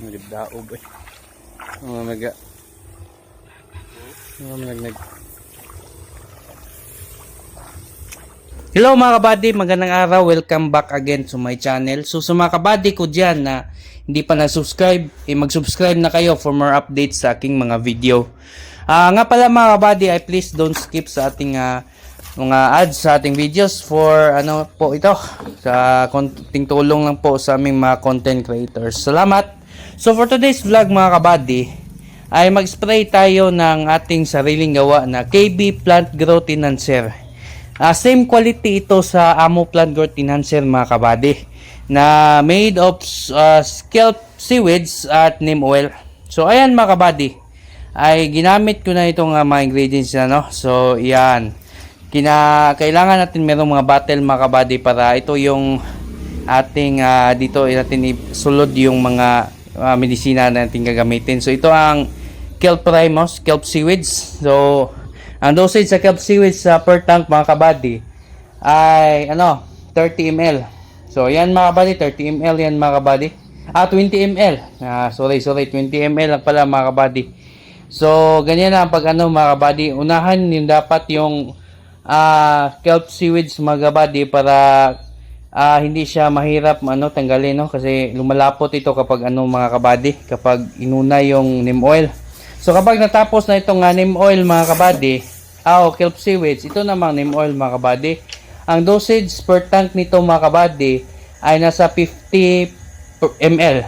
Nagdaog eh. Mga naga. Mga nag Hello mga kabady, magandang araw. Welcome back again to my channel. So sa mga kabady ko dyan na hindi pa na-subscribe, eh mag-subscribe na kayo for more updates sa aking mga video. Ah nga pala mga kabady, ay please don't skip sa ating ah, mga ads sa ating videos for ano po ito sa konting tulong lang po sa aming mga content creators. Salamat. So for today's vlog mga kabady, ay mag-spray tayo ng ating sariling gawa na KB Plant Growth Enhancer. Ah, same quality ito sa Amo Plant Growth Enhancer mga kabady na made of uh, scalp seaweeds at neem oil. So ayan mga kabady, ay ginamit ko na itong ah, mga ingredients na no. So yan. Kina kailangan natin merong mga bottle mga kabady para ito yung ating ah, dito natin isulod yung mga ah, medisina na natin gagamitin. So ito ang kelp primos, kelp seaweeds. So ang dosage sa kelp seaweeds sa per tank mga kabady ay ano 30 ml. So yan mga kabady, 30 ml yan mga kabady. Ah 20 ml. Ah sorry sorry 20 ml lang pala mga kabady. So ganyan na pag ano mga kabady, unahan yung dapat yung ah kelp seaweeds mga kabady para ah hindi siya mahirap ano tanggalin no kasi lumalapot ito kapag ano mga kabady kapag inuna yung neem oil. So kapag natapos na itong uh, neem oil mga kabady, ah o kelp seaweeds, ito namang neem oil mga kabady. Ang dosage per tank nito mga kabady ay nasa 50 per ml.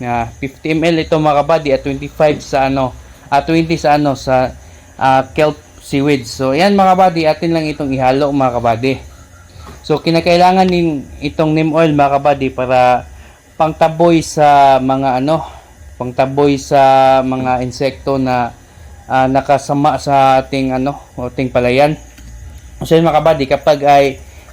Na 50 ml ito mga kabady at 25 sa ano, at 20 sa ano sa ah, kelp seaweeds. So ayan mga kabady, atin lang itong ihalo mga kabady. So kinakailangan din itong neem oil mga kabady para pangtaboy sa mga ano, pangtaboy sa mga insekto na ah, nakasama sa ating ano, ating palayan. So yun mga kabady, kapag ay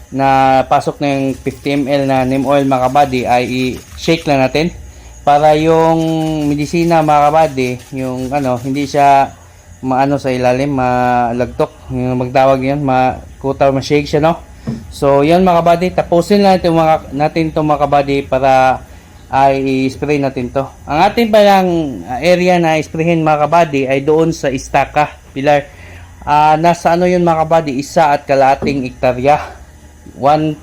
napasok na yung 50 ml na neem oil mga kabady ay i-shake lang natin para yung medisina mga kabady, yung ano, hindi siya maano sa ilalim, malagtok, yung magtawag yun, makutaw, ma-shake siya, no? So, yan mga kabady, tapusin natin, mga, natin to mga kabady para ay i-spray natin to. Ang ating palang uh, area na isprayin mga kabady ay doon sa Istaka, Pilar. Ah, nasa ano yun mga kabady, isa at kalating ektarya. 1.5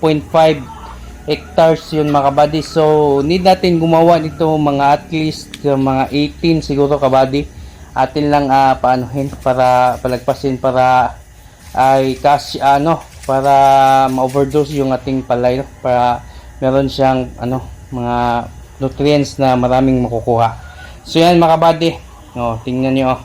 hectares yun mga kabady. So, need natin gumawa nito mga at least uh, mga 18 siguro kabady. Atin lang ah, paanuhin para palagpasin para ay cash ano para ma-overdose yung ating palay para meron siyang ano mga nutrients na maraming makukuha. So yan mga kabady. Oh, tingnan niyo oh.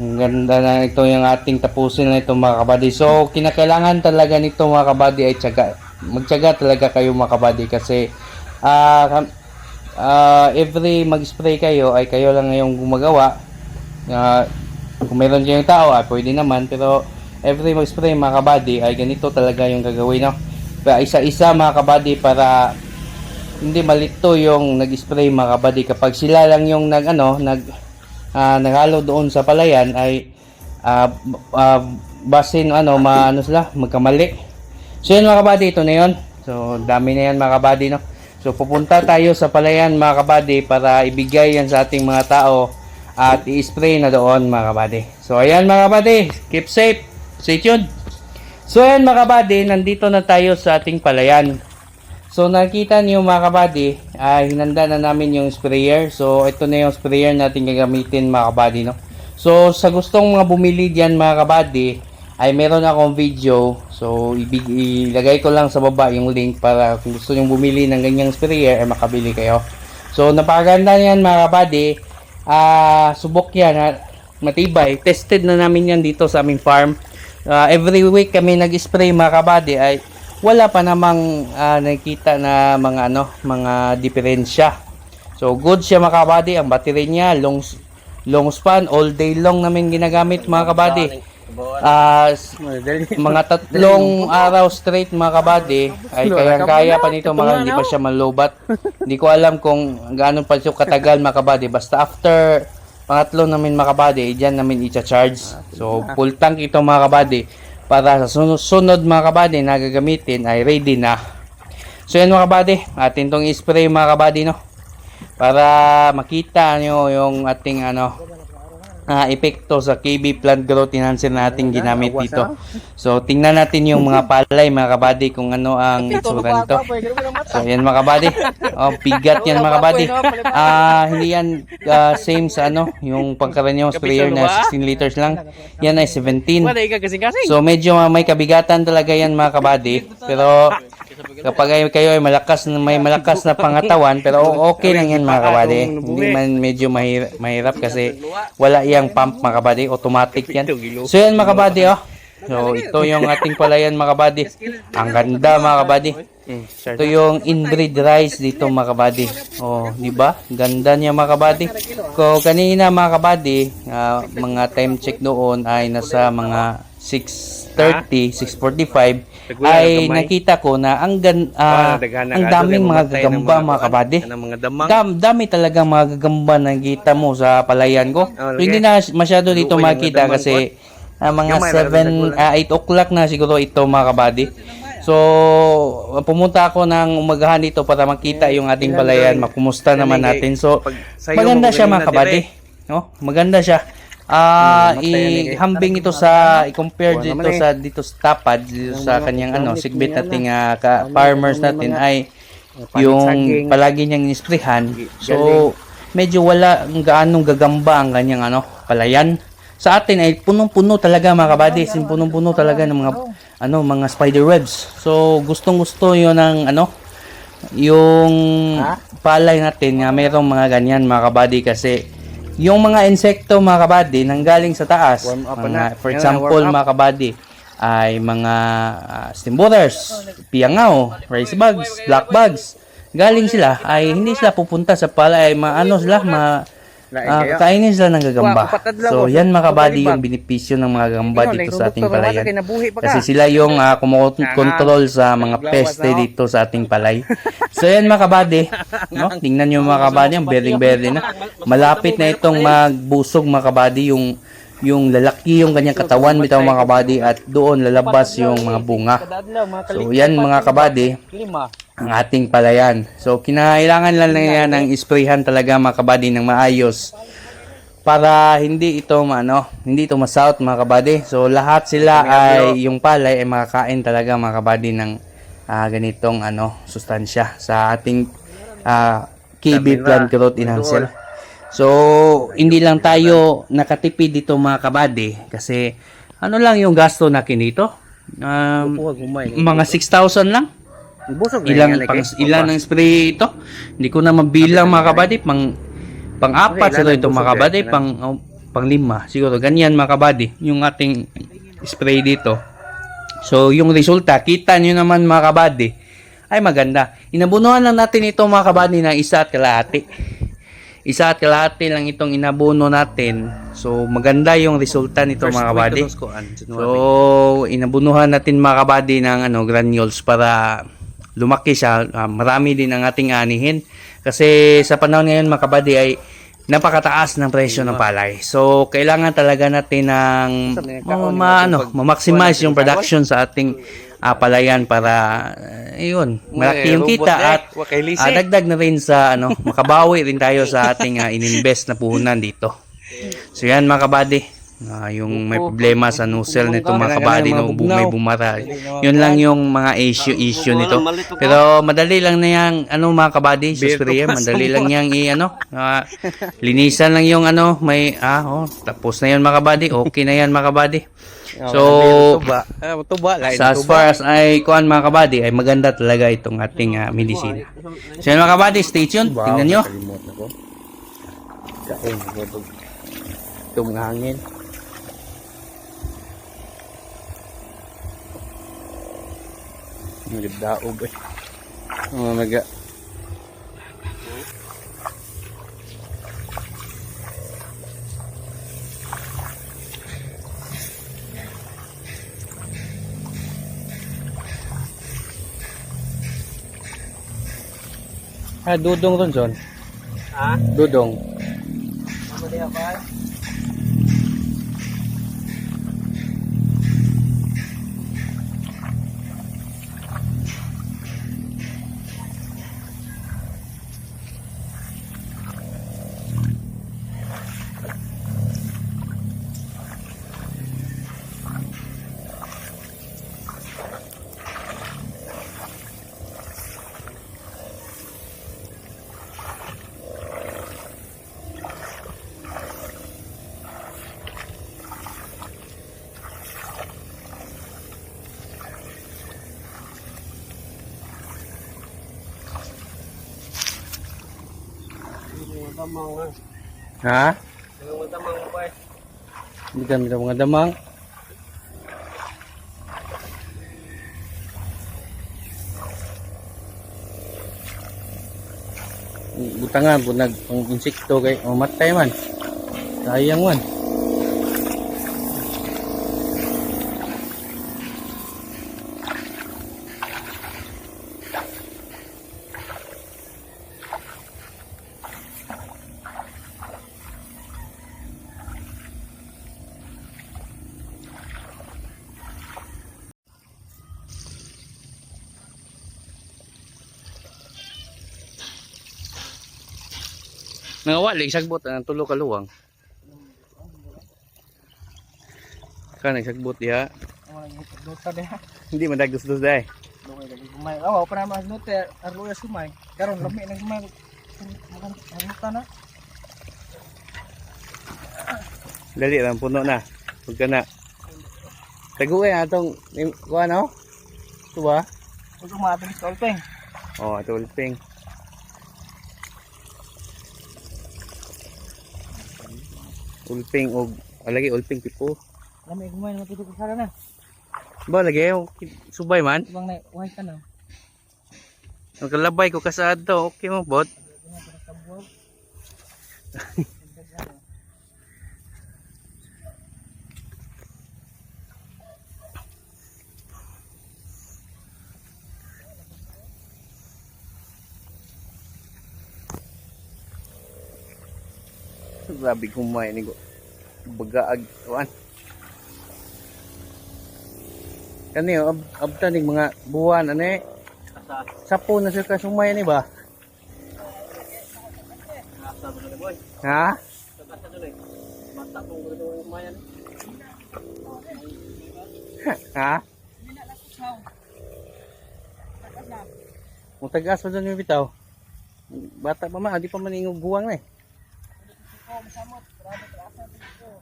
Ang ganda na ito yung ating tapusin na ito mga kabady. So kinakailangan talaga nito mga kabady ay tiyaga. Magtiyaga talaga kayo mga kabady kasi kam- ah, every mag-spray kayo ay kayo lang yung gumagawa. Ah, kung meron kayong tao ay pwede naman pero every mag-spray mga kabady. Ay ganito talaga yung gagawin no. Kaya isa-isa mga kabady para hindi malito yung nag-spray mga kabady. Kapag sila lang yung nag ano nag ah, naghalo doon sa palayan ay ah, ah, basin ano maano sila magkamali. So yun mga kabady ito na yun. So dami na yan mga kabady no? So pupunta tayo sa palayan mga kabady para ibigay yan sa ating mga tao at i-spray na doon mga kabady. So ayan mga kabady keep safe stay tuned so ayan mga kabady nandito na tayo sa ating palayan So nakita niyo mga kabady, ay hinanda na namin yung sprayer. So ito na yung sprayer natin gagamitin mga kabady no. So sa gustong mga bumili diyan mga kabady, ay meron akong video. So ibig ilagay ko lang sa baba yung link para kung gusto niyo bumili ng ganyang sprayer ay makabili kayo. So napakaganda niyan mga kabady. Ah, subok yan, ha? matibay. Tested na namin yan dito sa aming farm. Ah, every week kami nag-spray mga kabady ay wala pa namang ah, nakita na mga ano, mga diferensya. So good siya mga kabady, ang battery niya long long span all day long namin ginagamit mga kabady. S- mga tatlong araw straight mga kabady ay kayang kaya pa nito mga hindi pa siya malobat. Hindi ko alam kung gaano pa siya katagal mga kabady. Basta after pangatlo namin mga kabady, diyan namin i-charge. So full tank ito mga kabady para sa sunod, sunod mga kabady na gagamitin ay ready na. So yan mga kabady, atin tong i-spray mga kabady no. para makita nyo yung ating ano ah, epekto sa KB plant growth enhancer na ating ginamit dito. So tingnan natin yung mga palay mga kabady kung ano ang itsura nito. So yan mga kabady. Oh, bigat yan mga kabady. Ah, hindi yan ah, same sa ano, yung pangkaranyong sprayer na 16 liters lang. Yan ay 17. Wala ka kasing-kasing. So medyo uh, may kabigatan talaga yan mga kabady. Pero kapag ay kayo ay malakas na may malakas na pangatawan pero okay lang yan mga kabady. Hindi man medyo mahirap, mahirap kasi wala yang pump mga kabady, automatic yan. So yan mga kabady oh. So ito yung ating palayan mga kabady. Ang ganda mga kabady. Ito yung inbreed rice dito mga kabady. Oh, di ba? Ganda niya mga kabady. Ko kanina mga kabady, ah, mga time check doon ay nasa mga 6:30, 6:45 ay nakita ko na ang gan, ah, ang daming mga gagamba mga damang. Dam, dami talaga mga gagamba na kita mo sa palayan ko. So, hindi na masyado dito makita kasi ah, mga 7, 8 o'clock na siguro ito mga kabady. So, pumunta ako ng umagahan dito para makita yung ating palayan, makumusta naman natin. So, maganda siya mga kabady. No? Maganda siya. Ah, ihambing ito sa i-compare dito sa dito sa tapad dito sa kanyang ano, sigbit nating ah, ka, farmers natin ay yung palagi niyang nisprehan. So, medyo wala gaanong gagamba ang kanyang ano, palayan. Sa atin ay punong-puno talaga mga kabady, sin punong-puno talaga ng mga ano, mga spider webs. So, gustong-gusto 'yon ng ano, yung palay natin nga mayroong mga ganyan mga kabady kasi yung mga insekto mga kabady nanggaling sa taas. Mga, for example mga kabady ay mga uh, stimborers, piyangaw, rice bugs, black bugs. Galing sila ay hindi sila pupunta sa palay, maano sila, ma ah, kainin sila ng gagamba. So yan mga kabady yung benepisyo ng mga gagamba dito sa ating palayan. Kasi sila yung uh, kumukontrol sa mga peste dito sa ating palay. So yan mga kabady, no? Tingnan niyo mga kabady, ang bering-bering na. Malapit na itong magbusog mga kabady yung yung lalaki yung kanyang katawan bitaw mga kabady at doon lalabas yung mga bunga. So yan mga kabady, ang ating palayan. So kinailangan lang na yan ng isprayhan talaga mga kabady ng maayos para hindi ito ano, hindi ito masout mga kabady. So lahat sila ay yung palay ay makakain talaga mga kabady ng ah, ganitong ano sustansya sa ating ah, KB plant growth enhancer. So hindi lang tayo nakatipid dito mga kabady kasi ano lang yung gasto natin dito? Um, mga 6,000 lang? Ilang pang, ilan ang spray ito? Hindi ko na mabilang mga kabady pang pang apat siguro ito mga kabady pang oh, pang lima. Siguro ganyan mga kabady yung ating spray dito. So yung resulta kita nyo naman mga kabady ay maganda. Inabunuhan lang natin ito mga kabady ng isa at kalahati isa at kalahati lang itong inabuno natin. So maganda yung resulta nito mga kabady. so inabunuhan natin mga kabady ng ano granules para lumaki siya, ah, marami din ang ating anihin. Kasi sa panahon ngayon mga kabady ay napakataas ng presyo ng palay. So, kailangan talaga natin ng ma, ma- ano, ma-maximize yung production sa ating ah, palayan para uh, yun, malaki yung kita at ah, dagdag na rin sa ano, makabawi rin tayo sa ating ah, ininvest na puhunan dito. So yan mga kabady, Ah, yung may problema sa nozzle nito mga kabady no, bu- may bumara. Yun lang yung mga issue issue nito. Pero madali lang na yang ano mga kabady, sprayer, madali lang yang i ano, ah, linisan lang yung ano, may ah oh, tapos na yun mga kabady. Okay na yan mga kabady. So, tuba, sa as far as ay kuan mga kabady, ay maganda talaga itong ating uh, medicine. So yan mga kabady, stay tuned. Tingnan nyo. Mga hangin. Nagdaog eh. Oh, naga. Ah, dudong ron, John. Ha? Dudong. Ano diya Damang ha. Ha? Ang damang ko eh. Hindi kami mga damang. Butangan po nag pang insekto kay mamatay man. Sayang man. Nangawali sagbot ang tulo ka luwang. Ka nagsagbot diha. Hindi man dai. Lungay lagi kumay. Oh, pa naman nota arloya sumay. Karon lami nang kumay. Makan nota na. Dali lang puno na. Huwag ka na. Taguin atong kuha no? Ito ba? Maadto sa ulpeng. Oh, ito ulping. Og ah, lagi ulping tipo. Lami kumay na tutok sa na. Ba lagi subay man. Ibang na way ka na. Ang kalabay ko kasaad to. Okay mo bot. Grabe kumay ni. Bagaag kuan. Kani ab abta ning mga buwan ani. Sapo na sila kasumay ni ba? Ha? Ha? Mutagas pa dyan yung bitaw. Bata pa man, di pa man yung buwang na eh. dalam samut berada terasa di itu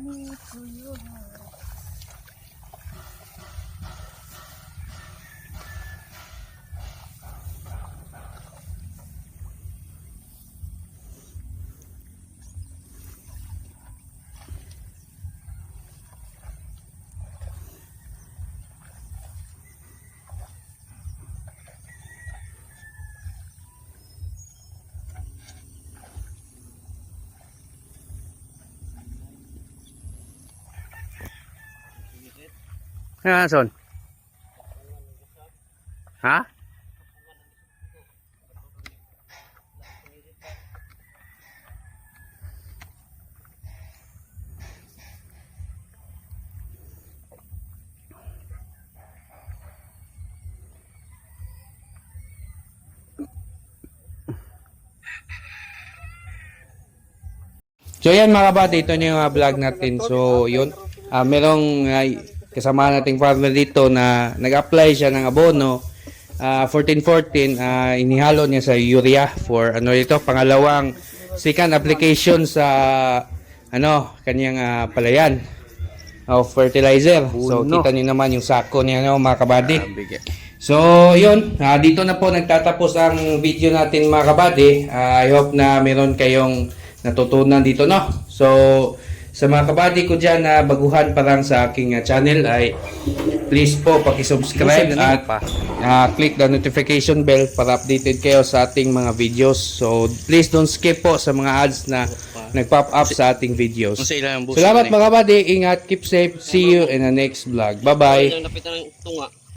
Ini tuyul. Ha, son? Ha? So yan mga kabady, ito na yung uh, vlog natin. So yun, ah merong ah, kasama nating farmer dito na nag-apply siya ng abono. Ah 1414, ah inihalo niya sa urea for ano ito, pangalawang second application sa ano, kanyang ah, palayan of fertilizer. So kita niyo naman yung sako niya no, mga kabady. Bigay. So, yun. ah, dito na po nagtatapos ang video natin mga kabady. Ah, I hope na meron kayong natutunan dito, no? So, sa mga kabady ko dyan na baguhan pa lang sa aking ah, channel ay please po pakisubscribe at ah, click the notification bell para updated kayo sa ating mga videos. So, please don't skip po sa mga ads na nag-pop up sa ating videos. Salamat mga kabady. Ingat. Keep safe. See you in the next vlog. Bye-bye.